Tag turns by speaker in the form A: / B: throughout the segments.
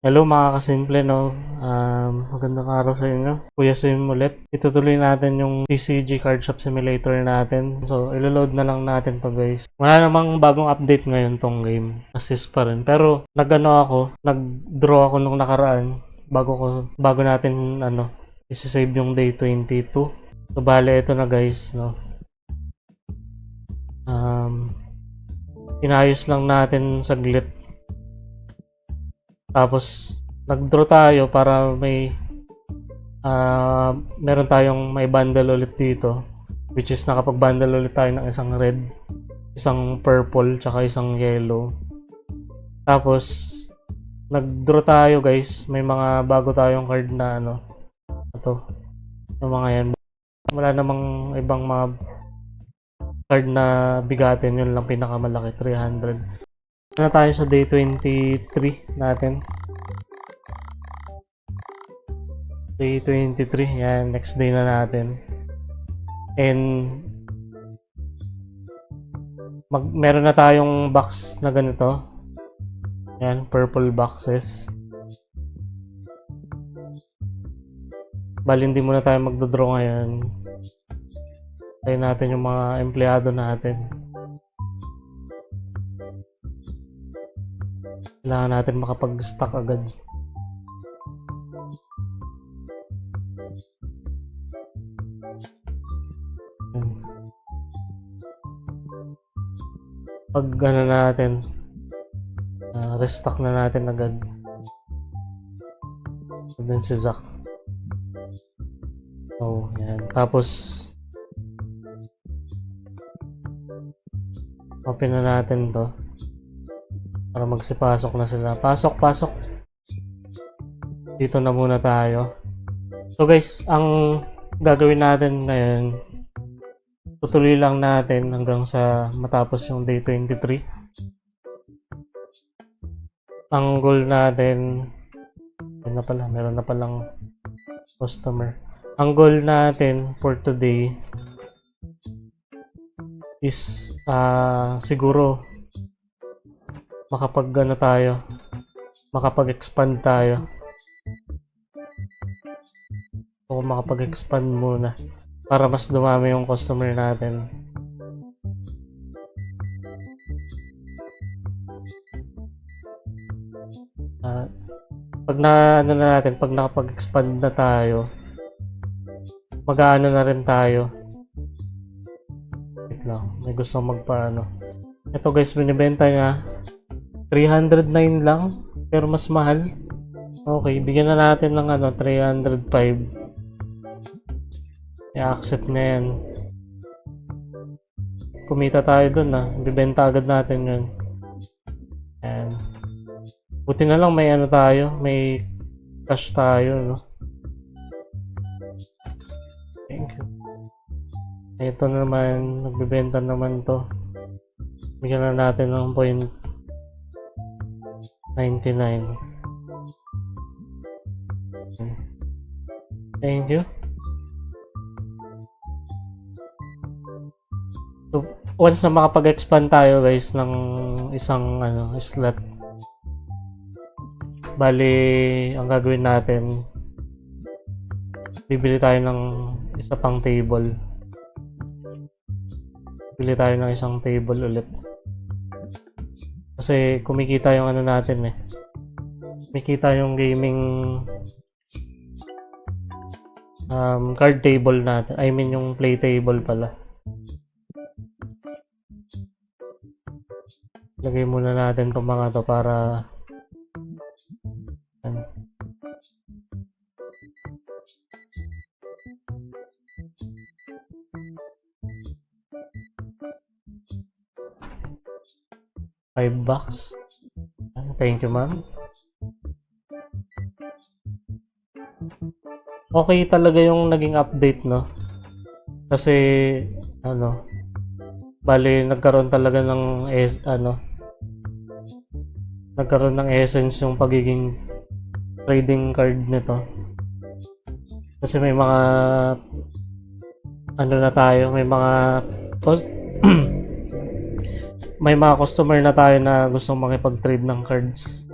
A: Hello mga kasimple, no? Um, magandang araw sa inyo. Kuya Sim ulit. Itutuloy natin yung TCG Card Shop Simulator natin. So, iloload na lang natin to guys. Wala namang bagong update ngayon tong game. Assist pa rin. Pero, nagano ako, nag-draw ako nung nakaraan bago ko bago natin ano, isi-save yung day 22. So, bale ito na guys, no? Um, inayos lang natin saglit tapos, nag-draw tayo para may ah meron tayong may bundle ulit dito. Which is nakapag-bundle ulit tayo ng isang red, isang purple, tsaka isang yellow. Tapos, nag-draw tayo guys. May mga bago tayong card na ano. Ito. Yung mga yan. Wala namang ibang mga card na bigatin. Yun lang pinakamalaki. 300 na tayo sa day 23 natin. Day 23, yan, next day na natin. And mag meron na tayong box na ganito. Yan, purple boxes. Bali, hindi muna tayo magdodraw ngayon. Tayo natin yung mga empleyado natin. Kailangan natin makapag-stock agad. Yan. Pag ano natin, ah, restock na natin agad. So, dun si Zach. Oh, yan. Tapos, open na natin to para magsipasok na sila. Pasok, pasok. Dito na muna tayo. So guys, ang gagawin natin ngayon, tutuloy lang natin hanggang sa matapos yung day 23. Ang goal natin, yun na pala, meron na palang customer. Ang goal natin for today is ah siguro makapag ano tayo. Makapag-expand tayo. O makapag-expand muna. Para mas dumami yung customer natin. Ah, pag na ano na natin pag nakapag-expand na tayo mag-aano na rin tayo. Wait lang may gusto magpaano. Ito guys binibenta niya 309 lang, pero mas mahal. Okay, bigyan na natin ng ano, 305. I-accept na yan. Kumita tayo dun ah. Bibenta agad natin yun. Ayan. Buti na lang may ano tayo, may cash tayo, no? Thank you. Ito naman, nagbibenta naman to. Bigyan na natin ng point 99. Thank you. So, once na makapag-expand tayo guys ng isang ano, slot. Bali, ang gagawin natin bibili tayo ng isa pang table. Bili tayo ng isang table ulit. Kasi kumikita yung ano natin eh. Kumikita yung gaming um, card table natin. I mean yung play table pala. Lagay muna natin itong mga to para 5 bucks. Thank you, ma'am. Okay talaga yung naging update, no? Kasi, ano, bali, nagkaroon talaga ng, es, ano, nagkaroon ng essence yung pagiging trading card nito. Kasi may mga, ano na tayo, may mga, post, may mga customer na tayo na gustong makipag-trade ng cards.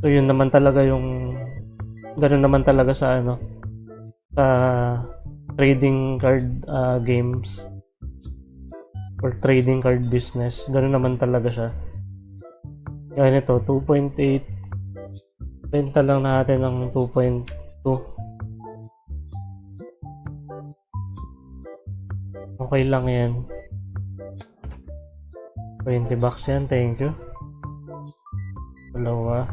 A: So yun naman talaga yung ganun naman talaga sa ano sa trading card ah, games or trading card business. Ganun naman talaga siya. Yan ito, 2.8 benta lang natin ng 2.2 Okay lang yan. 20 bucks yan, thank you. Dalawa.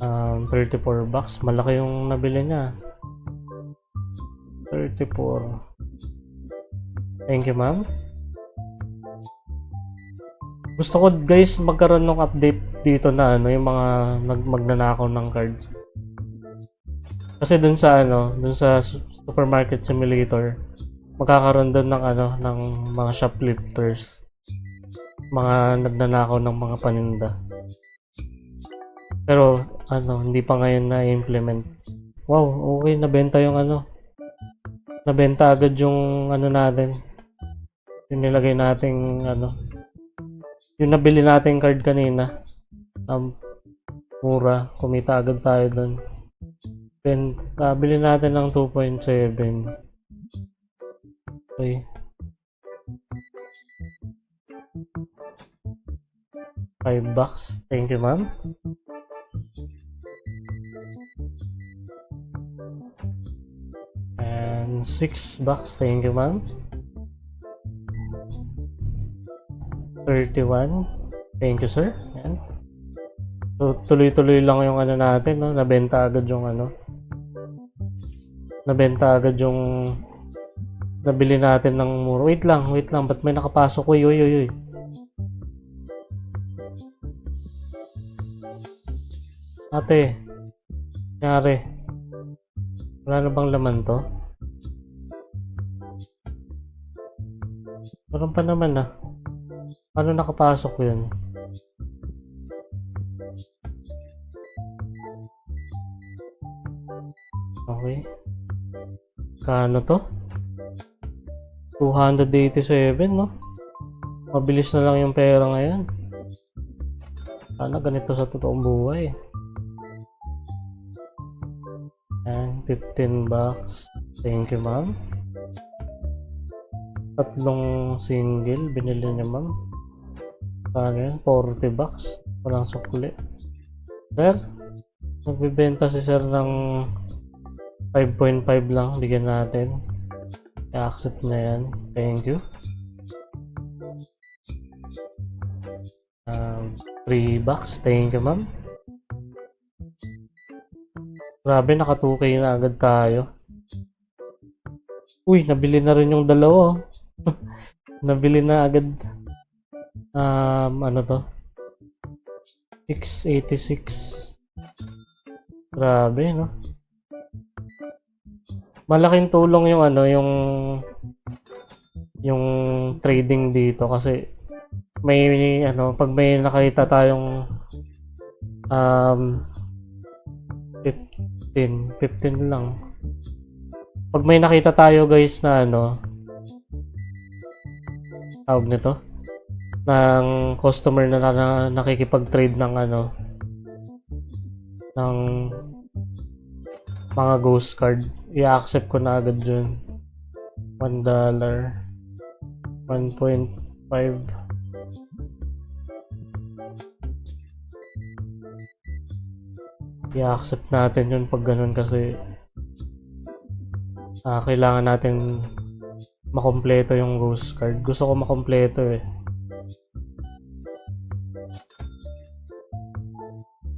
A: Um, 34 bucks. Malaki yung nabili niya. 34. Thank you, ma'am. Gusto ko guys magkaroon ng update dito na ano yung mga nag magnanakaw ng cards. Kasi dun sa ano, dun sa su- supermarket simulator, magkakaroon doon ng ano ng mga shoplifters. Mga nagnanakaw ng mga paninda. Pero ano, hindi pa ngayon na-implement. Wow, okay nabenta yung ano. Nabenta agad yung ano natin. Yung nilagay nating ano. Yung nabili nating card kanina. Um, mura. Kumita agad tayo doon. Then, nabili natin ng 2.7. Okay. Five bucks. Thank you, ma'am. And six bucks. Thank you, ma'am. 31. Thank you, sir. Yan. So, tuloy-tuloy lang yung ano natin, no? Nabenta agad yung ano. Nabenta agad yung nabili natin ng mura. Wait lang, wait lang. Ba't may nakapasok? Uy, uy, uy, uy. Ate, nangyari. Wala na bang laman to? Meron pa naman ah. Paano nakapasok yun? Okay. Kano to? 287, no? Mabilis na lang yung pera ngayon. Sana ganito sa totoong buhay. Ayan, 15 bucks. Thank you, ma'am. Tatlong single binili niya, ma'am. Kano yan? 40 bucks. Walang sukli. Sir, nagbibenta si sir ng 5.5 lang. Bigyan natin. I-accept na yan. Thank you. Um, 3 bucks. Thank you, ma'am. Grabe, naka 2K na agad tayo. Uy, nabili na rin yung dalawa. oh. nabili na agad. Um, ano to? 686. Grabe, no? Malaking tulong yung ano, yung yung trading dito kasi may ano, pag may nakita tayong um 15, 15 lang. Pag may nakita tayo guys na ano tawag nito ng customer na, na, na nakikipag-trade ng ano ng mga ghost card i-accept ko na agad yun. 1 dollar. 1.5 i-accept natin yun pag ganun kasi ah, kailangan natin makompleto yung ghost card. Gusto ko makompleto eh.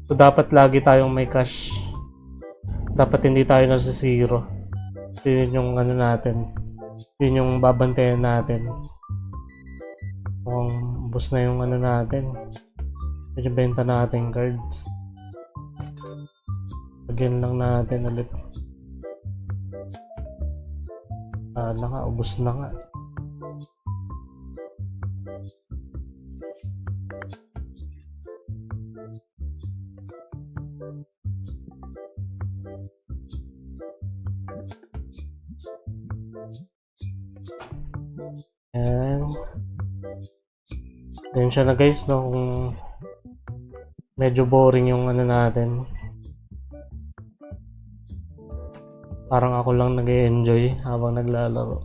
A: So dapat lagi tayong may cash dapat hindi tayo nasa zero. So yun yung ano natin. Yun yung babantayan natin. Kung ubos na yung ano natin. Yung benta natin cards. Lagyan lang natin ulit. Ah na nga ubos na nga Siya na guys, no, kung medyo boring yung ano natin. Parang ako lang nag enjoy habang naglalaro.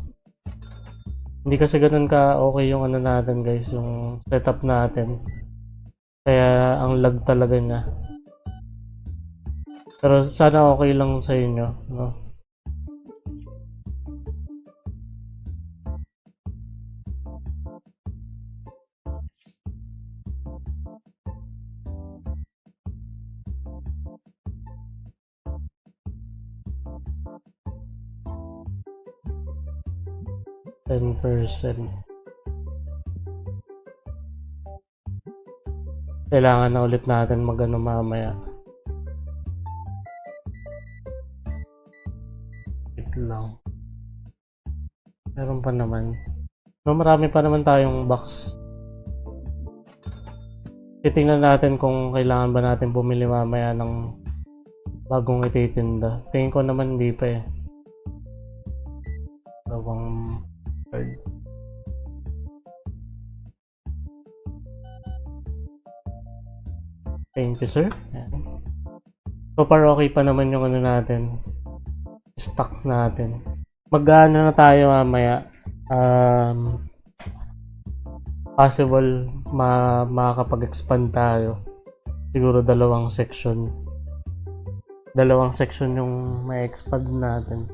A: Hindi kasi ganun ka okay yung ano natin guys, yung setup natin. Kaya ang lag talaga niya. Pero sana okay lang sa inyo, no? Percent. Kailangan na ulit natin magano mamaya. Wait lang. Meron pa naman. No, marami pa naman tayong box. Titingnan natin kung kailangan ba natin bumili mamaya ng bagong ititinda. Tingin ko naman hindi pa eh. Thank you. So far, okay pa naman yung ano natin. Stock natin. Mag-ano na tayo mamaya. Um, possible ma makakapag-expand tayo. Siguro dalawang section. Dalawang section yung may expand natin.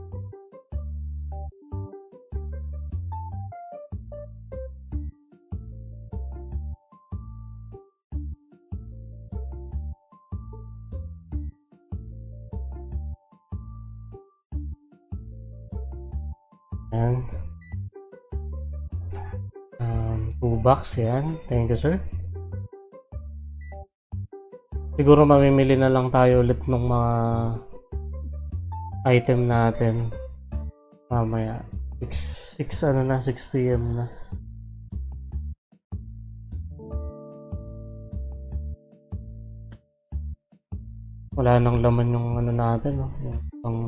A: Bucks yan. Thank you, sir. Siguro mamimili na lang tayo ulit ng mga item natin. Mamaya. 6, 6 ano na, 6 p.m. na. Wala nang laman yung ano natin, no? Yung pang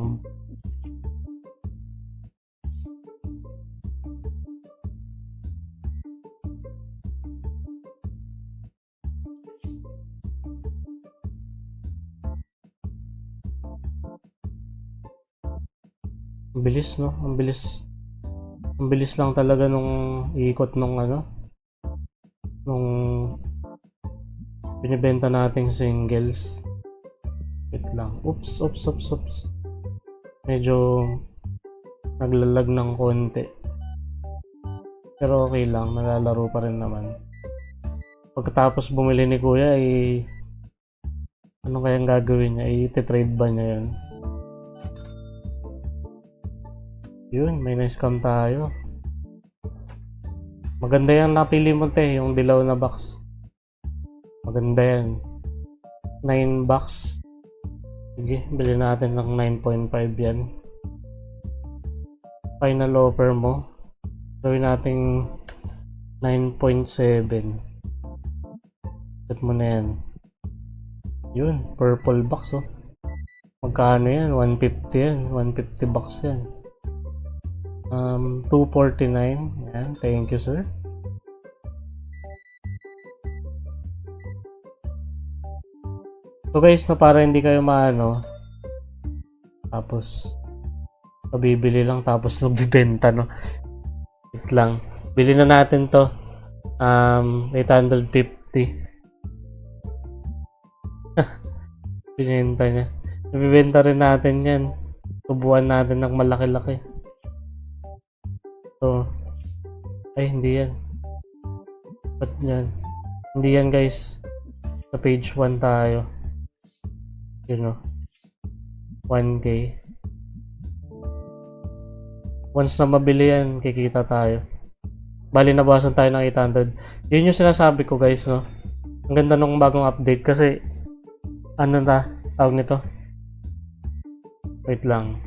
A: Ang bilis, no? Ang bilis. Ang bilis lang talaga nung ikot nung ano. Nung binibenta nating singles. Wait lang. Oops, oops, oops, oops. Medyo naglalag ng konti. Pero okay lang, nalalaro pa rin naman. Pagkatapos bumili ni Kuya, ay ano kayang gagawin niya? I-trade ba niya yun? Yun, may nice cam tayo. Maganda yung napili mo te, yung dilaw na box. Maganda yan. 9 box. Sige, bilhin natin ng 9.5 yan. Final offer mo. Gawin natin 9.7. Set mo na yan. Yun, purple box oh. Magkano yan? 150 yan. 150 box yan. Um, 249. Yan. Thank you, sir. So guys, na para hindi kayo maano, tapos pabibili lang tapos magbibenta, no? Wait lang. Bili na natin to. Um, 850. Binenta niya. Ibibenta rin natin yan. Tubuan natin ng malaki-laki. So, ay hindi yan. Ba't yan? Hindi yan guys. Sa page 1 tayo. Yun o. 1k. Once na mabili yan, kikita tayo. Bali, nabawasan tayo ng 800. Yun yung sinasabi ko guys, no? Ang ganda nung bagong update kasi ano na, tawag nito? Wait lang.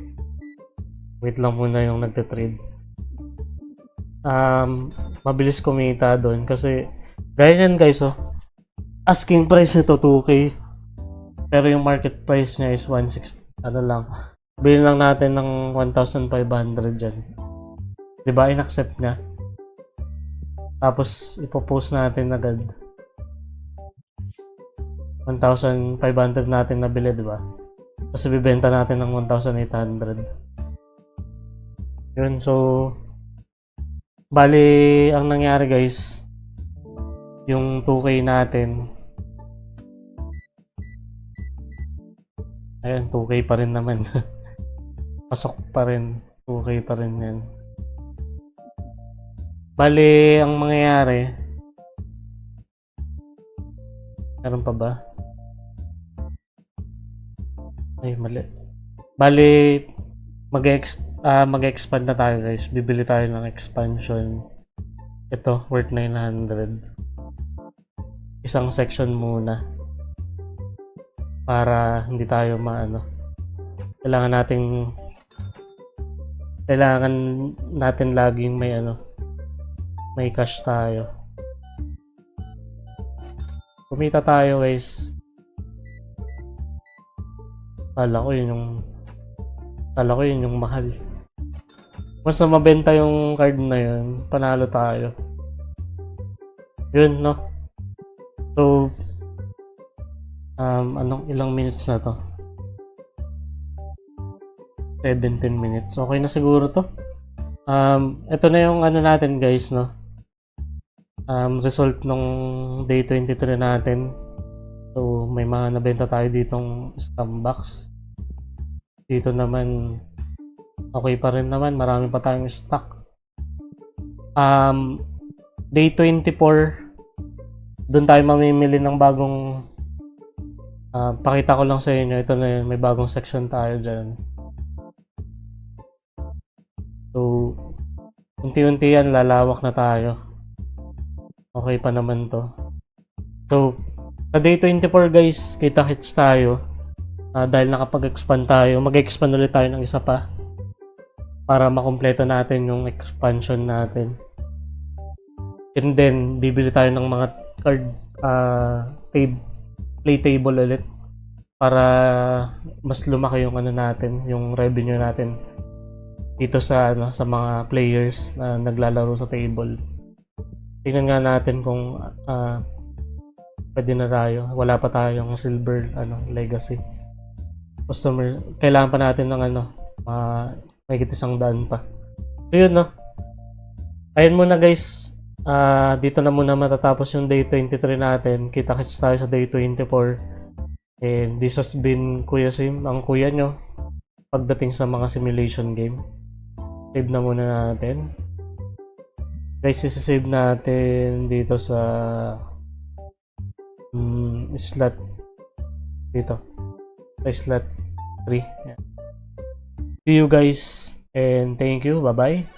A: Wait lang muna yung nagte-trade. Um, mabilis kumita doon kasi gaya yan guys, oh. Asking price nito 2k. Pero yung market price niya is 160. Ano lang. Bilhin lang natin ng 1,500 dyan. Diba? In-accept niya. Tapos, ipopost natin agad. 1,500 natin nabili, di ba? Tapos ibibenta natin ng 1,800. Yun, so bali ang nangyari guys, yung 2K natin Ayun, 2K pa rin naman. Pasok pa rin. 2K pa rin yan. Bali, ang mangyayari, meron pa ba? Ay, mali. Bali, mag-ex ah, mag-expand na tayo guys. Bibili tayo ng expansion. Ito, worth 900. Isang section muna para hindi tayo maano kailangan nating kailangan natin laging may ano may cash tayo kumita tayo guys kala ko yun yung kala ko yun yung mahal once na mabenta yung card na yun panalo tayo yun no so um, anong ilang minutes na to? 17 minutes. Okay na siguro to. Um, ito na yung ano natin guys, no? Um, result nung day 23 natin. So, may mga nabenta tayo ditong scam box. Dito naman, okay pa rin naman. Marami pa tayong stock. Um, day 24, doon tayo mamimili ng bagong Ah, pakita ko lang sa inyo, ito na yun, may bagong section tayo dyan. So, unti-unti yan, lalawak na tayo. Okay pa naman to. So, sa day 24 guys, kita hits tayo. Ah, dahil nakapag-expand tayo, mag-expand ulit tayo ng isa pa. Para makompleto natin yung expansion natin. And then, bibili tayo ng mga card uh, tab play table ulit para mas lumaki yung ano natin, yung revenue natin dito sa ano sa mga players na naglalaro sa table. Tingnan nga natin kung uh, pwede na tayo. Wala pa tayong silver ano legacy. Customer, kailangan pa natin ng ano, uh, may isang daan pa. So yun no. Ayun muna guys, Ah, dito na muna matatapos yung day 23 natin. Kita-kits tayo sa day 24. And this has been Kuya Sim, ang kuya nyo pagdating sa mga simulation game. Save na muna natin. Guys, save natin dito sa um, slot dito. Sa slot 3. Yan. See you guys and thank you. Bye-bye.